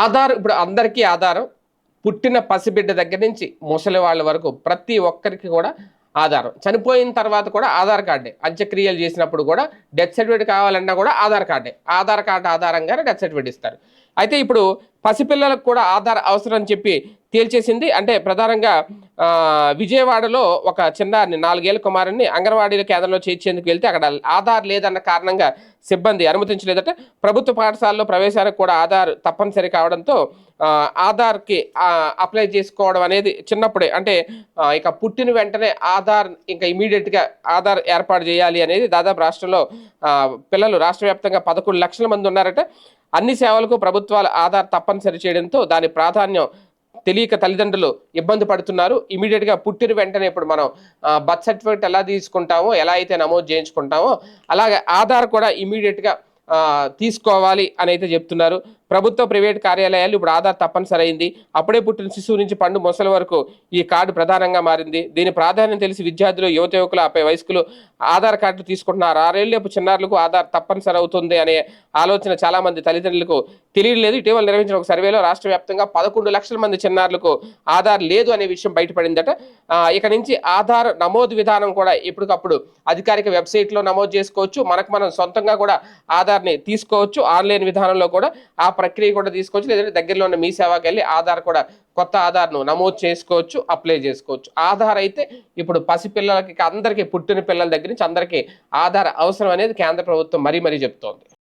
ఆధార్ ఇప్పుడు అందరికీ ఆధారం. పుట్టిన పసిబిడ్డ దగ్గర నుంచి ముసలి వాళ్ళ వరకు ప్రతి ఒక్కరికి కూడా ఆధారం. చనిపోయిన తర్వాత కూడా ఆధార్ కార్డే. అంత్యక్రియలు చేసినప్పుడు కూడా డెత్ సర్టిఫికేట్ కావాలన్నా కూడా ఆధార్ కార్డే. ఆధార్ కార్డు ఆధారంగానే డెత్ సర్టిఫికేట్ ఇస్తారు. అయితే ఇప్పుడు పసిపిల్లలకు కూడా ఆధార్ అవసరం అని చెప్పి తేల్చేసింది. అంటే ప్రధానంగా విజయవాడలో ఒక చిన్నారిని నాలుగేళ్ళ కుమారుని అంగన్వాడీల కేంద్రంలో చేర్చేందుకు వెళ్తే అక్కడ ఆధార్ లేదన్న కారణంగా సిబ్బంది అనుమతించలేదట. ప్రభుత్వ పాఠశాలలో ప్రవేశానికి కూడా ఆధార్ తప్పనిసరి కావడంతో ఆధార్కి అప్లై చేసుకోవడం అనేది చిన్నప్పుడే అంటే ఇక పుట్టిన వెంటనే ఆధార్ ఇంకా ఇమీడియట్గా ఆధార్ ఏర్పాటు చేయాలి అనేది దాదాపు రాష్ట్రంలో పిల్లలు రాష్ట్ర వ్యాప్తంగా పదకొండు లక్షల మంది ఉన్నారట. అన్ని సేవలకు ప్రభుత్వాలు ఆధార్ తప్పనిసరి చేయడంతో దాని ప్రాధాన్యం తెలియక తల్లిదండ్రులు ఇబ్బంది పడుతున్నారు. ఇమీడియట్గా పుట్టిన వెంటనే ఇప్పుడు మనం బర్త్ సర్టిఫికేట్ ఎలా తీసుకుంటామో ఎలా అయితే నమోదు చేయించుకుంటామో అలాగే ఆధార్ కూడా ఇమీడియట్గా తీసుకోవాలి అని అయితే చెప్తున్నారు. ప్రభుత్వ ప్రైవేట్ కార్యాలయాలు ఇప్పుడు ఆధార్ తప్పనిసరి అయింది అప్పుడే పుట్టిన శిశువు నుంచి పండు మొసల వరకు ఈ కార్డు ప్రధానంగా మారింది. దీని ప్రాధాన్యం తెలిసి విద్యార్థులు యువత యువకులు ఆపై వయస్కులు ఆధార్ కార్డు తీసుకుంటున్నారు. ఆరేళ్ళపు చిన్నారులకు ఆధార్ తప్పనిసరి అవుతుంది అనే ఆలోచన చాలా మంది తల్లిదండ్రులకు తెలియలేదు ఇటీవల నిర్వహించిన ఒక సర్వేలో రాష్ట్ర వ్యాప్తంగా పదకొండు లక్షల మంది చిన్నారులకు ఆధార్ లేదు అనే విషయం బయటపడిందట. ఇక నుంచి ఆధార్ నమోదు విధానం కూడా ఎప్పటికప్పుడు అధికారిక వెబ్సైట్లో నమోదు చేసుకోవచ్చు. మనకు మనం సొంతంగా కూడా ఆధార్ ఆధార్ని తీసుకోవచ్చు. ఆన్లైన్ విధానంలో కూడా ఆ ప్రక్రియ కూడా తీసుకోవచ్చు. లేదంటే దగ్గరలో ఉన్న మీ సేవకి వెళ్ళి ఆధార్ కూడా కొత్త ఆధార్ను నమోదు చేసుకోవచ్చు అప్లై చేసుకోవచ్చు. ఆధార్ అయితే ఇప్పుడు పసిపిల్లలకి అందరికీ పుట్టిన పిల్లల దగ్గర నుంచి అందరికీ ఆధార్ అవసరం అనేది కేంద్ర ప్రభుత్వం మరీ మరీ చెప్తోంది.